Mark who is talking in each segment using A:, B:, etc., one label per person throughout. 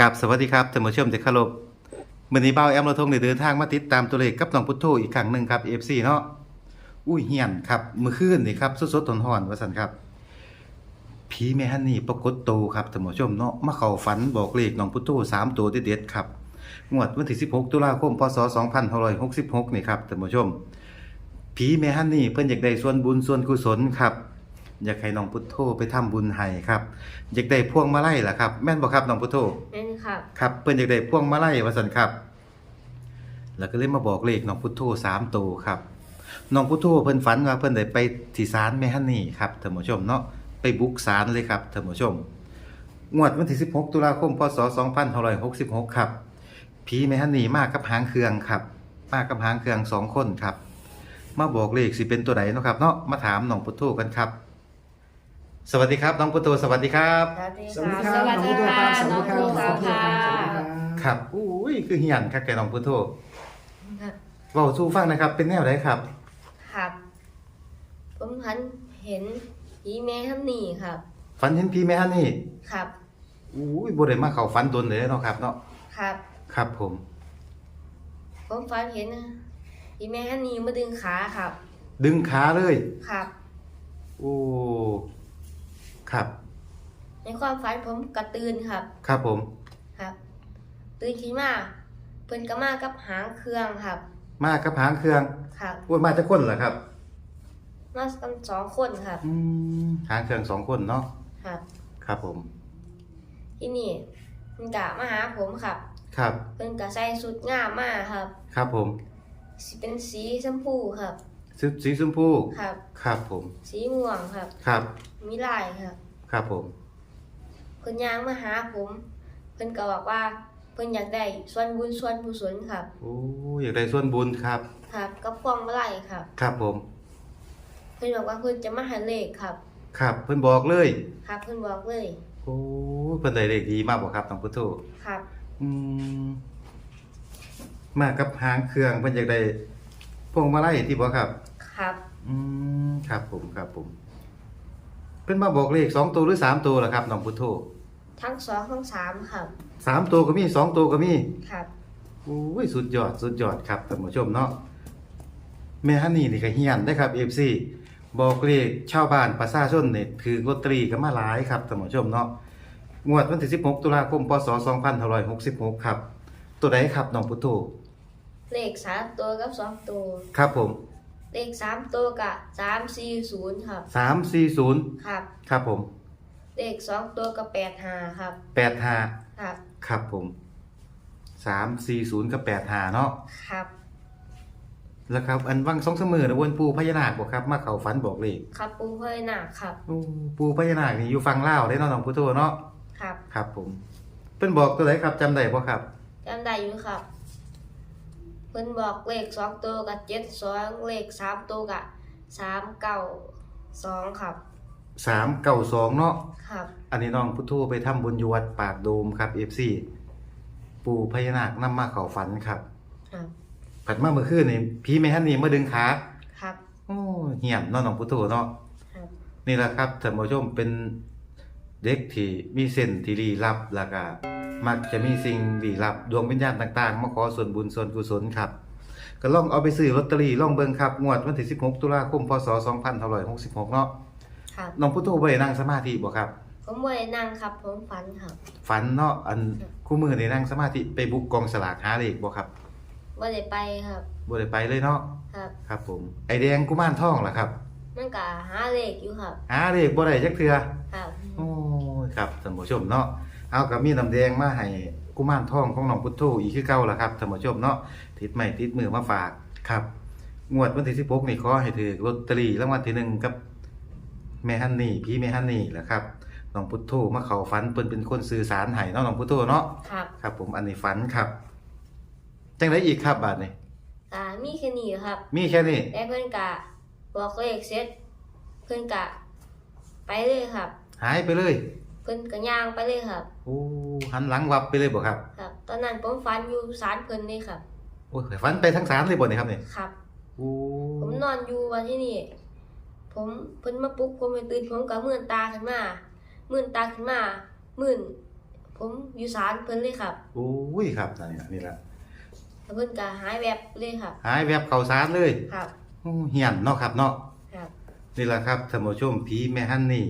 A: กับสวัสดีครับท่านผู้ชมที่เคารพมื้อนี้เบ้าแอมเราทงเดินทางมาติดตามตัวเลขกับน้องพุทโธอีกครั้งหนึ่งครับ FC เนาะอุ้ยเฮียนครับมื้อคืนนี่ครับสดๆร้อนๆว่าซั่นครับผีแม่ฮันนี่ปรากฏโตวครับท่านผู้ชมเนาะมาเข้าฝันบอกเลขน้องพุทโธ3ตัวเด็ดๆครับงวดวันที่ 16 ตุลาคม พศ 2566 นี่ครับท่านผู้ชมผีแม่ฮันนี่เพิ่นอยากได้ส่วนบุญส่วนกุศลครับ อยากให้น้องพุทโธไปทำบุญให้ครับอยากได้พวงมาลัยล่ะครับ แม่นบ่ครับน้องพุทโธ
B: นั่นครับ
A: ครับเพิ่นอยากได้พวงมาลัยว่าซั่นครับ แล้วก็เลยมาบอกเลขน้องพุทโธ3ตัวครับน้องพุทโธเพิ่นฝันว่าเพิ่นได้ไปที่ศาลแม่ฮันนี่ครับท่านผู้ชมเนาะไปบุกศาลเลยครับท่านผู้ชมงวดวันที่ 16 ตุลาคม พศ 2566 ครับ ผีแม่ฮันนี่มากับหางเครื่องครับมากับหางเครื่องสองคนครับ มาบอกเลขสิเป็นตัวใดเนาะครับเนาะ มาถามน้องพุทโธกันครับ สวัสดีครับน้องพุทโธสวัสดีครับ
B: สวัสดี
C: สวัสดี
B: ค
C: ค
B: รั
C: รั
B: บบสวัสดี
C: น้อง
B: ค่ะ
C: ส
B: น้
C: วั
B: อ
C: ส
B: ง
C: ดี
B: ภู
C: ครับ
B: เขาค่ะ
C: สวัสดีครับ
A: ครับอุ้ยคือเหียนครับแกน้องพุทโธ
B: ครับ
A: เว้าสู้ฟังนะครับ เป็นแนวไหนครับ
B: ครับ ผมพันเห็นผีแม่ฮันนี่ครับ
A: ฝันเห็นผีแม่ฮันนี่
B: ครับ
A: อุ้ยบ่ได้มาเข้าฝันตนเลยเนาะครับ เนาะ
B: ครับ
A: ครับผม
B: ผมฝันเห็นผีแม่ฮันนี่มาดึงขาครับ
A: ดึงขาเลย
B: ครับ
A: โอ้ ครับ
B: ในความฝันผมกระตื่นครับ
A: ครับผม
B: ครับ ตื่นขึ้นมาเพิ่นก็มากับหางเครื่องครับ
A: มากับหางเครื่อง
B: ครับ
A: โอ้ยมาจากคนเหรอครับ
B: มากันสองคนครับ
A: อืมหางเครื่องสองคนเนาะ
B: ครับ
A: ครับผม
B: ที่นี่มันกะมาหาผมครับ
A: ครับ
B: เพิ่นก็ใส่สุดงามมากครับ
A: ครับผม
B: สิเป็นสีชมพูครับ
A: สีสีชมพู
B: ครับ
A: ครับผม
B: สีม่วงครับ
A: ครับ
B: มีลายครับ
A: ครับผม
B: เพิ่นย่างมาหาผม เพิ่นก็บอกว่า เพิ่นอยากได้ส่วนบุญส่วนกุศลครับ
A: โอ้อยากได้ส่วนบุญครับ
B: ครับกับพวงมาลัยครับ
A: ครับผม
B: เพิ่นบอกว่าเพิ่นจะมาหาเลขครับ
A: ครับ เพิ่นบอกเลย
B: ครับ เพิ่นบอกเลย
A: โอ้เพิ่นได้เลขดีมากบ่ครับน้องพุทโธ
B: ครับ
A: อืมมากับหางเครื่องเพิ่นอยากได้พวงมาลัยที่บ่ครับ
B: ครับ
A: อืมครับผมครับผม เพิ่นมาบอกเลขสองตัวหรือสามตัวล่ะครับน้องพุทโธ
B: ทั้งสองทั้งสามครับ
A: สามตัวก็มีสองตัวก็มี
B: ครับ
A: โอ้ยสุดยอดสุดยอดครับท่านผู้ชมเนาะแม่ฮันนี่นี่ก็เฮียนได้ครับ FC บอกเลขชาวบ้านประชาชนนี่ถือลอตเตอรี่กันมาหลายครับท่านผู้ชมเนาะงวดวันที่16 ตุลาคมพศ2566ครับ ตัวใดครับน้องพุทโธ
B: เลขสามตัวกับสองตัว
A: ครับผม
B: เลขสามตัวกับสามสี่ศูนย์ครับ
A: 340
B: ครับ
A: ครับผม
B: เลขสองตัวกับแปดห้าครับ
A: 85
B: ครับ
A: ครับผม340กับ85เนาะ
B: ครับ
A: แล้วครับ อันวังสองเสมอนะวนปูพญานาคบ่ครับ มาเข้าฝันบอกเลข
B: ครับปูเพื่อหนักครับ
A: โอ้ปูพญานาคนี่อยู่ฝั่งลาวเด้เนาะน้องพุทโธเนาะ
B: ครับ
A: ครับผม เพิ่นบอกตัวไหนครับจำได้บ่ครับ
B: จำได้อยู่ครับเพิ่นบอกเลขสองตัวกับเจ็ดสองเลขสามตัวกับสามเก้าสองครับ
A: 392เนาะ
B: ครับ
A: อันนี้น้องพุทโธไปทำบุญอยู่วัดปากโดมครับ FC ปู่พญานาคนำมาเข้าฝันครับ
B: ครับ
A: ผัดมาเมื่อคืนนี่ผีแม่ฮันนี่มาดึงขา
B: ครับ
A: โอ้เหียนเนาะน้องพุทโธเนาะ
B: ครับ
A: นี่แหละครับท่านผู้ชมเป็นเด็กที่มีเส้นที่ลี้ลับแล้วก็ มักจะมีสิ่งลี้ลับดวงวิญญาณต่างๆ มาขอส่วนบุญส่วนกุศลครับ ก็ลองเอาไปซื้อลอตเตอรี่ลองเบิ่งครับ งวดวันที่ 16 ตุลาคม พศ 2566 เนาะ
B: ครับ
A: น้องพุทโธบ่ได้นั่งสมาธิบ่ครับ
B: ผมไม่ได้นั่งครับ ผมฝันครับ
A: ฝันเนาะอัน
B: ครับ
A: คู่มือนี่นั่งสมาธิไปบุกกองสลากหาเลขบ่ครับ
B: ว่าได้ไปครับ
A: บ่ได้ไปเลยเนาะ
B: ครับ
A: ครับผมไอแดงกุมารทองล่ะครับ
B: มันก็หาเลขอยู่ครับ
A: หาเลขบ่ได้จักเทื่อ
B: ครับ
A: โอ้ยครับท่านผู้ชมเนาะ เอากับมีน้ำแดงมาให้กุมารทองของน้องพุทโธอีกคือเก่าล่ะครับท่านผู้ชมเนาะติดไม้ติดมือมาฝากครับ งวดวันที่16นี่ขอให้ถือลอตเตอรี่รางวัลที่หนึ่งกับแม่ฮันนี่พี่แม่ฮันนี่แหละครับน้องพุทโธมาเข้าฝันเพิ่นเป็นคนสื่อสารให้เนาะน้องพุทโธเนาะ
B: ครับ
A: ครับ ผมอันนี้ฝันครับจังไดอีกครับบาดนี้
B: ก็มีแค่นี้ครับ
A: มีแค่นี้
B: แล้วเพื่อนกะบอกเลขเสร็จเพื่อนกะ ไปเลยครับ
A: หายไปเลย
B: เพื่อนกะย่างไปเลยครับ
A: โอ้หันหลังวับไปเลยบ่ครับ
B: ครับ ตอนนั้นผมฝันอยู่ศาลเพิ่นนี่ครับ
A: โอ้ยฝันไปทั้งสามเลยบ่เนี่ยครับเนี่ย
B: ครับ
A: โอ้
B: ผมนอนอยู่วันที่นี่ ผมเพิ่นมาปลุกผมไปตื่นผมก็มื่นตาขึ้นมามื่นตาขึ้นมามื่นผมอยู่ศาลเพิ่นเลยครับ
A: โอ้ยครับนี่ล่ะนี่ล่ะ
B: แล้วเพิ่นก็หายแวบเลยครับ
A: หายแวบเข้าสารเลย
B: ครับ
A: โอ้เฮียนเนาะครับเนาะ
B: ครับ
A: นี่แหละครับท่านผู้ชมผีแม่ฮันนี่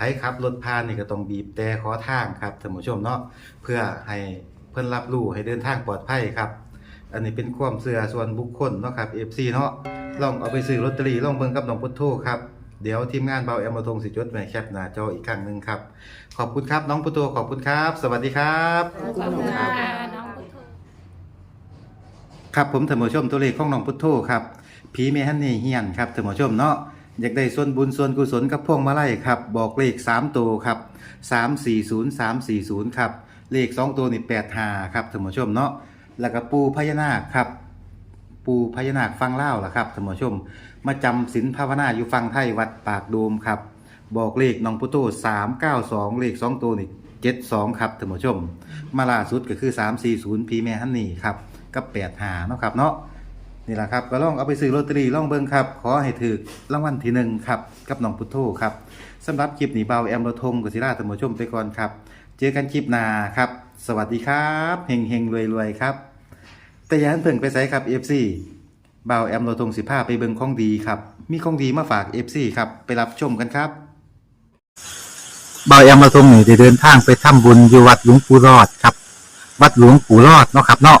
A: ไผขับรถผ่านนี่ก็ต้องบีบแต่ขอทางครับท่านผู้ชมเนาะเพื่อให้เพิ่นรับรู้ให้เดินทางปลอดภัยครับ อันนี้เป็นความเชื่อส่วนบุคคลเนาะครับ FC เนาะลองเอาไปซื้อลอตเตอรี่ลองเบิ่งกับน้องพุทโธครับเดี๋ยวทีมงานเบาแอมมาทงสิจดไว้แคปหน้าจออีกครั้งหนึงครับ ขอบคุณครับน้องพุทโธขอบคุณครับ สวัสดีครับ
B: ขอบ
C: ขอบ
B: คุ
C: คุณณ
B: ครั
C: ค่ะ
B: บ
C: น้องพุทโธ
A: ครับผมท่านผู้ชมตัวเลขของน้องพุทโธครับผีเมฮันนี่เฮียนครับท่านผู้ชมเนาะ อยากได้ส่วนบุญส่วนกุศลกับพวงมาลัยครับ บอกเลข3ตัวครับ340 340ครับเลข 2 ตัวนี่85ครับท่านผู้ชมเนาะแล้วก็ปูพญานาคครับ ปูพญานาคฟังเล่าล่ะครับท่านผู้ชม มาจำศีลภาวนาอยู่ฟังไทยวัดปากโดมครับ บอกเลขน้องพุทโธ392 เลข 2 ตัวนี่72ครับท่านผู้ชม มาล่าสุดก็คือ 340 พีแม่ฮันนี่ครับกับ85เนาะครับเนาะ นี่แหละครับก็ลองเอาไปซื้อลอตเตอรี่ลองเบิ่งครับ ขอให้ถูกรางวัลที่หนึ่งครับกับน้องพุทโธครับสำหรับคลิปนี้เบาแอมระทงกับศิลาท่านผู้ชมไปก่อนครับ เจอกันคลิปหน้าครับ สวัสดีครับเฮงเฮงรวยรวยครับ แต่อยันเพิ่งไปใส่ครับ FC เบาแอมระทงสิผ้าไปเบิ่งของดีครับ มีของดีมาฝาก FC ครับไปรับชมกันครับเบาแอมมาทรงนี่ได้เดินทางไปทำบุญอยู่วัดหลวงปู่รอดครับ วัดหลวงปู่รอดเนาะครับเนาะ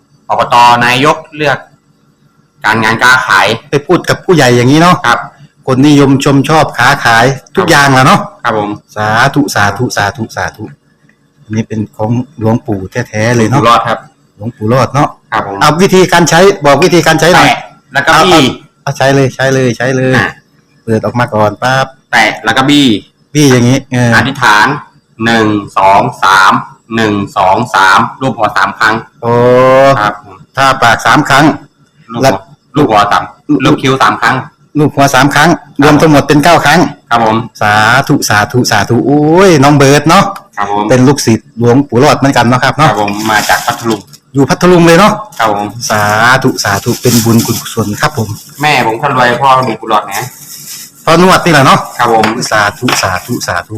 D: อบตนายกเลือก การงานการขาย
A: ไปพูดกับผู้ใหญ่อย่างนี้เนาะ
D: ครับ
A: คนนิยมชมชอบค้าขายทุกอย่างแหละเนาะ
D: ครับผม
A: สาธุสาธุสาธุสาธุอันนี้เป็นของหลวงปู่แท้ๆเลย
D: อยู่
A: เนาะ
D: รอดครับ
A: หลวงปู่รอดเนาะ
D: ครับผม
A: เอาวิธีการใช้บอกวิธีการใช้หน่อย
D: แตะแล้วก็บี้
A: เอาใช้เลยใช้เลยใช้เลย
D: อะ
A: เปิดออกมาก่อนปั๊บ
D: แตะแล้วก็บี้
A: พี่อย่างนี้เออ
D: อธิษฐานหนึ่งสองสาม หนึ่งสองสามรูปหัวสามครั้ง
A: โอ้
D: ครับผม
A: ถ้าปากสามครั้ง
D: ลูก
A: แล้
D: หั
A: ว
D: วลูกหัวสามลูกคิ้วสามครั้ง
A: ลูกหัวสามครั้ง รวมทั้งหมดเป็นเก้าครั้ง
D: ครับผม
A: สาธุสาธุสาธุโอ้ยน้องเบิร์ดเนาะ
D: ครับผม
A: เป็นลูกศิษย์หลวงปู่รอดเหมือนกันเนาะครับ
D: ครั
A: เนาะ
D: บผมมาจากพัทลุง
A: อยู่พัทลุงเลยเนาะ
D: ครับผม
A: สาธุสาธุเป็นบุญกุศลครับผม
D: แม่ผมคนรวยพ่อมีกุหลาบนะ
A: พอนวดนี่แหละเนาะ
D: ครับผม
A: สาธุสาธุสาธุ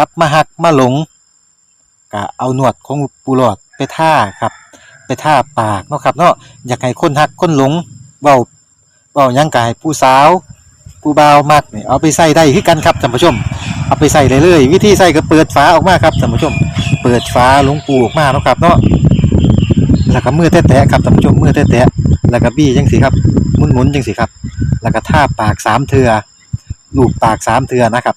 A: กับมาหักมาหลงก็เอาหนวดของปูหลอดไปท่าครับ ไปท่าปากเนาะครับเนาะอยากให้คนฮักคนหลงเว้าเว้ายังกายผู้สาวผู้บ่าวมักเนี่ยเอาไปใส่ได้คือกันครับท่านผู้ชม เอาไปใส่เลยเลยวิธีใส่ก็เปิดฝาออกมาครับท่านผู้ชม เปิดฝาหลวงปูออกมาเนาะครับเนาะแล้วก็มือแตะๆครับท่านผู้ชมมือแตะๆแล้วก็บี้จังสิครับหมุนๆจังสิครับ แล้วก็ท่าปากสามเทือลูบปากสามเทือนะครับ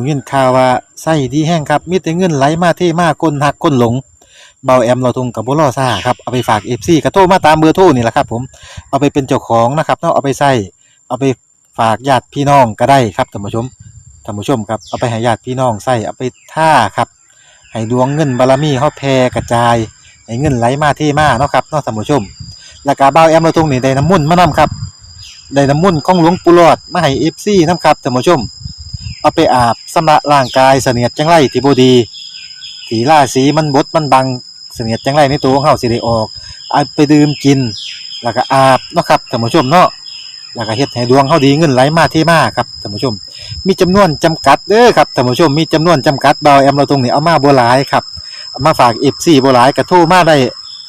A: ผมยินข่าวว่าไส้ดีแห้งครับ มีแต่เงินไหลมาเทมาคนหักคนหลง เบาแอมเราทงกับบุรอซ่าครับ เอาไปฝากเอฟซีกระโทรมาตามเบอร์โทรนี่แหละครับ ผม เอาไปเป็นเจ้าของนะครับเนาะเอาไปใส่เอาไปฝากญาติพี่น้องก็ได้ครับท่านผู้ชมท่านผู้ชมครับเอาไปให้ญาติพี่น้องใส่เอาไปท่าครับให้ดวงเงินบารมีเฮาแผ่กระจายให้เงินไหลมาเทมาเนาะครับเนาะท่านผู้ชมแล้วก็บ่าแอมเราตรงนี้ได้น้ำมุ่นมานํครับได้น้ำมุ่นของหลวงปู่หลอดมาให้ FC นํครับท่านผู้ชม เอาไปอาบสำระร่างกายเสนียดจังไรที่บ่ดีที่ราศีมันบดมันบังเสนียดจังไรในตัวของเฮาสิได้ออกเอาไปดื่มกิน แล้วก็อาบเนาะครับท่านผู้ชมเนาะแล้วก็เฮ็ดให้ดวงเฮาดีเงินไหลมาเทมาครับท่านผู้ชม มีจำนวนจำกัดเด้อครับท่านผู้ชมมีจำนวนจำกัดเบาแอมเราตรงนี้เอามาบ่หลายครับมาฝาก FC บ่หลายก็โทรมาได้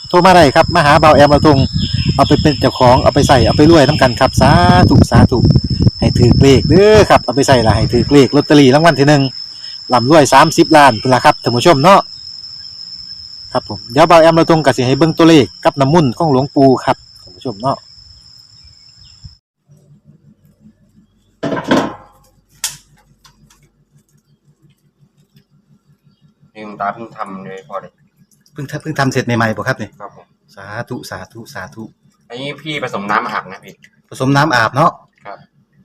A: โทรมาได้ครับมาหาเบาแอมเราตรงเอาไปเป็นเจ้าของเอาไปใส่เอาไปรวยนํกันครับสาธุสาธุ ให้ถือเลขเด้อครับเอาไปใส่ละให้ถือเลขลอตเตอรี่รางวัลที่หนึ่งลำรวย30ล้านพุ่นละครับท่านผู้ชมเนาะครับผมเดี๋ยวเบาแอมเราตรงก็สิให้เบิ่งตัวเลขกับน้ำมุ่นต์ของหลวงปู่ครับท่านผู้ชมเนาะ
D: ลืมตาเพิ่งทำเลยพอเลย
A: เพิ่งทำเพิ่งทำเสร็จใหม่ๆบ่ครับนี่
D: ครับผม
A: สาธุสาธุสาธุ
D: อันนี้พี่ผสมน้ำอาบนะพี่
A: ผสมน้ำอาบเนาะ
D: ครับ